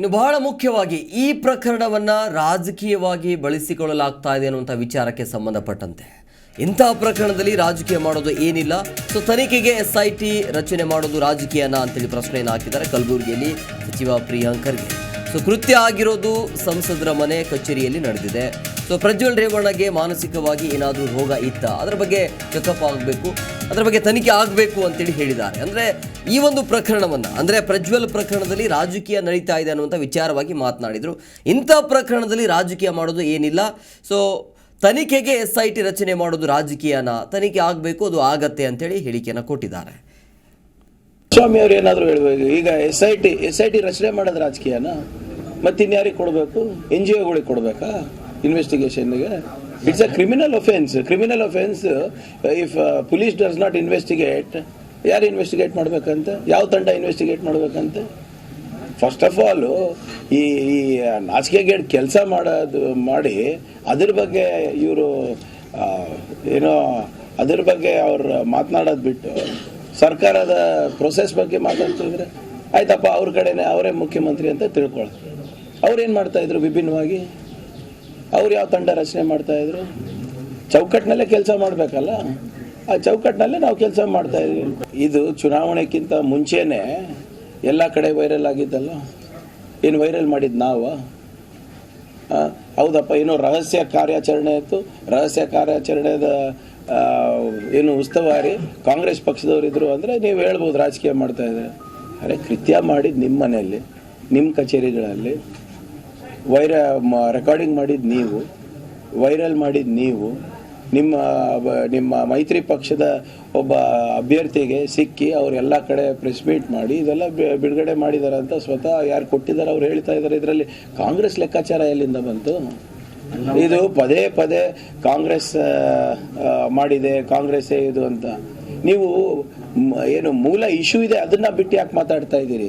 ಇನ್ನು ಬಹಳ ಮುಖ್ಯವಾಗಿ ಈ ಪ್ರಕರಣವನ್ನ ರಾಜಕೀಯವಾಗಿ ಬಳಸಿಕೊಳ್ಳಲಾಗ್ತಾ ಇದೆ ಅನ್ನುವಂಥ ವಿಚಾರಕ್ಕೆ ಸಂಬಂಧಪಟ್ಟಂತೆ. ಇಂತಹ ಪ್ರಕರಣದಲ್ಲಿ ರಾಜಕೀಯ ಮಾಡೋದು ಏನಿಲ್ಲ. ಸೊ ತನಿಖೆಗೆ ಎಸ್ ಐ ಟಿ ರಚನೆ ಮಾಡೋದು ರಾಜಕೀಯನ ಅಂತೇಳಿ ಪ್ರಶ್ನೆಯನ್ನು ಹಾಕಿದ್ದಾರೆ ಕಲಬುರಗಿಯಲ್ಲಿ ಸಚಿವ ಪ್ರಿಯಾಂಕರ್ಗೆ. ಸೊ ಕೃತ್ಯ ಆಗಿರೋದು ಸಂಸದರ ಮನೆ ಕಚೇರಿಯಲ್ಲಿ ನಡೆದಿದೆ. ಸೊ ಪ್ರಜ್ವಲ್ ರೇವಣ್ಣಗೆ ಮಾನಸಿಕವಾಗಿ ಏನಾದರೂ ರೋಗ ಇತ್ತ, ಅದರ ಬಗ್ಗೆ ಚೆಕಪ್ ಆಗಬೇಕು, ಅದರ ಬಗ್ಗೆ ತನಿಖೆ ಆಗಬೇಕು ಅಂತೇಳಿ ಹೇಳಿದ್ದಾರೆ. ಅಂದರೆ ಈ ಒಂದು ಪ್ರಕರಣವನ್ನು, ಅಂದರೆ ಪ್ರಜ್ವಲ್ ಪ್ರಕರಣದಲ್ಲಿ ರಾಜಕೀಯ ನಡೀತಾ ಇದೆ ಅನ್ನುವಂಥ ವಿಚಾರವಾಗಿ ಮಾತನಾಡಿದರು. ಇಂಥ ಪ್ರಕರಣದಲ್ಲಿ ರಾಜಕೀಯ ಮಾಡೋದು ಏನಿಲ್ಲ. ಸೊ ತನಿಖೆಗೆ ಎಸ್ ಐ ಟಿ ರಚನೆ ಮಾಡೋದು ರಾಜಕೀಯನ? ತನಿಖೆ ಆಗಬೇಕು, ಅದು ಆಗತ್ತೆ ಅಂತೇಳಿ ಹೇಳಿಕೆಯನ್ನು ಕೊಟ್ಟಿದ್ದಾರೆ. ಸ್ವಾಮಿ ಅವರು ಏನಾದರೂ ಹೇಳ್ಬೇಕು ಈಗ S I T, S I T ರಚನೆ ಮಾಡೋದು ರಾಜಕೀಯನ? ಮತ್ತೆ ಇನ್ಯಾರಿಗೆ ಕೊಡಬೇಕು? ಎನ್ ಜಿ ಒಗಳಿಗೆ ಕೊಡಬೇಕಾ? ಇನ್ವೆಸ್ಟಿಗೇಷನ್ಗೆ it's a criminal offence criminal offence if police does not investigate ಯಾರು ಇನ್ವೆಸ್ಟಿಗೇಟ್ ಮಾಡ್ಬೇಕಂತ? ಯಾವ ತಂಡ ಇನ್ವೆಸ್ಟಿಗೇಟ್ ಮಾಡ್ಬೇಕಂತ? ಫಸ್ಟ್ ಆಫ್ ಆಲ್ ಈ ಈ ನಾಚಿಕೆಗೇಡ್ ಕೆಲಸ ಮಾಡೋದು, ಮಾಡಿ ಅದ್ರ ಬಗ್ಗೆ ಇವರು ಏನೋ ಅದ್ರ ಬಗ್ಗೆ ಅವ್ರು ಮಾತನಾಡೋದು ಬಿಟ್ಟು ಸರ್ಕಾರದ ಪ್ರೊಸೆಸ್ ಬಗ್ಗೆ ಮಾತಾಡ್ತಿದ್ರೆ. ಆಯ್ತಪ್ಪ, ಅವ್ರ ಕಡೆನೇ ಅವರೇ ಮುಖ್ಯಮಂತ್ರಿ ಅಂತ ತಿಳ್ಕೊಳ್ತಾರೆ ಅವ್ರು ಏನು ಮಾಡ್ತಾಯಿದ್ರು ವಿಭಿನ್ನವಾಗಿ? ಅವ್ರು ಯಾವ ತಂಡ ರಚನೆ ಮಾಡ್ತಾ ಇದ್ರು? ಚೌಕಟ್ಟಿನಲ್ಲೇ ಕೆಲಸ ಮಾಡಬೇಕಲ್ಲ? ಆ ಚೌಕಟ್ಟಿನಲ್ಲೇ ನಾವು ಕೆಲಸ ಮಾಡ್ತಾ ಇದ್ವಿ. ಇದು ಚುನಾವಣೆಗಿಂತ ಮುಂಚೆನೆ ಎಲ್ಲ ಕಡೆ ವೈರಲ್ ಆಗಿದ್ದಲ್ಲ? ಏನು ವೈರಲ್ ಮಾಡಿದ್ದು ನಾವು? ಹೌದಪ್ಪ, ಏನು ರಹಸ್ಯ ಕಾರ್ಯಾಚರಣೆ ಇತ್ತು. ರಹಸ್ಯ ಕಾರ್ಯಾಚರಣೆದ ಏನು ಉಸ್ತುವಾರಿ ಕಾಂಗ್ರೆಸ್ ಪಕ್ಷದವ್ರು ಇದ್ದರು ಅಂದರೆ ನೀವು ಹೇಳ್ಬೋದು ರಾಜಕೀಯ ಮಾಡ್ತಾ ಇದ್ದಾರೆ ಅರೆ, ಕೃತ್ಯ ಮಾಡಿದ್ದು ನಿಮ್ಮ ಮನೆಯಲ್ಲಿ ನಿಮ್ಮ ಕಚೇರಿಗಳಲ್ಲಿ. ವೈರ ರೆಕಾರ್ಡಿಂಗ್ ಮಾಡಿದ ನೀವು ವೈರಲ್ ಮಾಡಿದ ನೀವು, ನಿಮ್ಮ ನಿಮ್ಮ ಮೈತ್ರಿ ಪಕ್ಷದ ಒಬ್ಬ ಅಭ್ಯರ್ಥಿಗೆ ಸಿಕ್ಕಿ ಅವ್ರು ಎಲ್ಲ ಕಡೆ ಪ್ರೆಸ್ ಮೀಟ್ ಮಾಡಿ, ಇದೆಲ್ಲ ಬಿಡುಗಡೆ ಮಾಡಿದ್ದಾರೆ ಅಂತ ಸ್ವತಃ ಯಾರು ಕೊಟ್ಟಿದ್ದಾರೆ ಅವ್ರು ಹೇಳ್ತಾ ಇದ್ದಾರೆ ಇದರಲ್ಲಿ ಕಾಂಗ್ರೆಸ್ ಲೆಕ್ಕಾಚಾರ ಎಲ್ಲಿಂದ ಬಂತು? ಇದು ಪದೇ ಪದೇ ಕಾಂಗ್ರೆಸ್ ಮಾಡಿದೆ, ಕಾಂಗ್ರೆಸ್ಸೇ ಇದು ಅಂತ. ನೀವು ಏನು ಮೂಲ ಇಶ್ಯೂ ಇದೆ, ಅದನ್ನ ಬಿಟ್ಟು ಯಾಕೆ ಮಾತಾಡ್ತಾ ಇದ್ದೀರಿ?